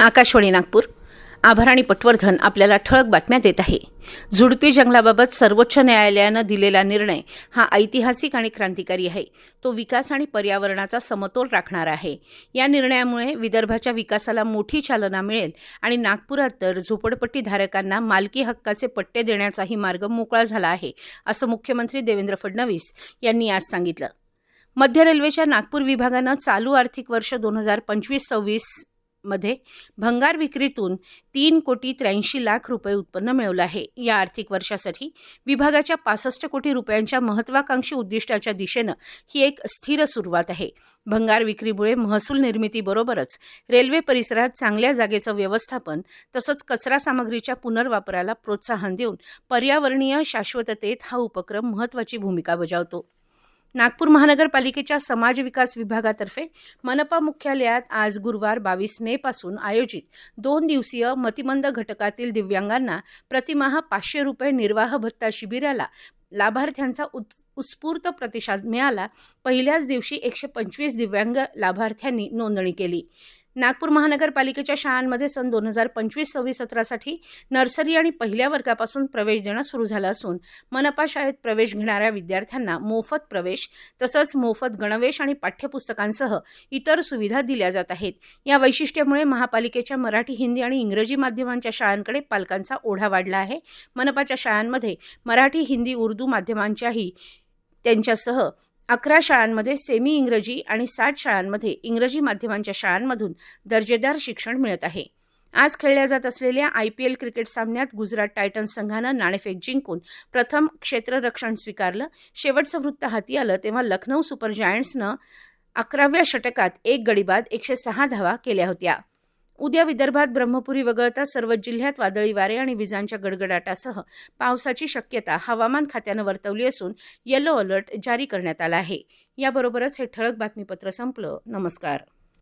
आकाशवाणी नागपूर. आभार आणि पटवर्धन आपल्याला ठळक बातम्या देत आहे. झुडपी जंगलाबाबत सर्वोच्च न्यायालयानं दिलेला निर्णय हा ऐतिहासिक आणि क्रांतिकारी आहे. तो विकास आणि पर्यावरणाचा समतोल राखणारा आहे. या निर्णयामुळे विदर्भाच्या विकासाला मोठी चालना मिळेल आणि नागपुरात तर झोपडपट्टीधारकांना मालकी हक्काचे पट्टे देण्याचाही मार्ग मोकळा झाला आहे असं मुख्यमंत्री देवेंद्र फडणवीस यांनी आज सांगितलं. मध्य रेल्वेच्या नागपूर विभागानं चालू आर्थिक वर्ष दोन हजार पंचवीस सव्वीस मध्ये भंगार विक्रीतून तीन कोटी त्र्याऐंशी लाख रुपये उत्पन्न मिळवलं आहे. या आर्थिक वर्षासाठी विभागाच्या पासष्ट कोटी रुपयांच्या महत्वाकांक्षी उद्दिष्टाच्या दिशेनं ही एक स्थिर सुरुवात आहे. भंगार विक्रीमुळे महसूल निर्मितीबरोबरच रेल्वे परिसरात चांगल्या जागेचं व्यवस्थापन तसंच कचरा सामग्रीच्या पुनर्वापराला प्रोत्साहन देऊन पर्यावरणीय शाश्वततेत हा उपक्रम महत्वाची भूमिका बजावतो. नागपूर महानगरपालिकेच्या समाज विकास विभागातर्फे मनपा मुख्यालयात आज गुरुवार बावीस मे पासून आयोजित दोन दिवसीय मतिमंद घटकातील दिव्यांगांना प्रतिमाह पाचशे रुपये निर्वाह भत्ता शिबिराला लाभार्थ्यांचा उत् उत्स्फूर्त प्रतिसाद मिळाला. पहिल्याच दिवशी एकशे पंचवीस दिव्यांग लाभार्थ्यांनी नोंदणी केली. नागपूर महानगरपालिकेच्या शाळांमध्ये सन दोन हजार पंचवीस सव्वीस सत्रासाठी नर्सरी आणि पहिल्या वर्गापासून प्रवेश देणं सुरू झालं असून मनपा शाळेत प्रवेश घेणाऱ्या विद्यार्थ्यांना मोफत प्रवेश तसंच मोफत गणवेश आणि पाठ्यपुस्तकांसह इतर सुविधा दिल्या जात आहेत. या वैशिष्ट्यामुळे महापालिकेच्या मराठी हिंदी आणि इंग्रजी माध्यमांच्या शाळांकडे पालकांचा ओढा वाढला आहे. मनपाच्या शाळांमध्ये मराठी हिंदी उर्दू माध्यमांच्याही त्यांच्यासह अकरा शाळांमध्ये सेमी इंग्रजी आणि सात शाळांमध्ये इंग्रजी माध्यमांच्या शाळांमधून दर्जेदार शिक्षण मिळत आहे. आज खेळल्या जात असलेल्या आय पी एल क्रिकेट सामन्यात गुजरात टायटन्स संघानं नाणेफेक जिंकून प्रथम क्षेत्ररक्षण स्वीकारलं. शेवटचं वृत्त हाती आलं तेव्हा लखनौ सुपर जायंट्सनं अकराव्या षटकात एक गडीबाद एकशे सहा धावा केल्या होत्या. उद्या विदर्भात ब्रह्मपुरी वगळता सर्व जिल्ह्यात वादळी वारे आणि विजांच्या गडगडाटासह पावसाची शक्यता हवामान खात्यानं वर्तवली असून येलो अलर्ट जारी करण्यात आला आहे. याबरोबरच हे ठळक बातमीपत्र संपलं. नमस्कार.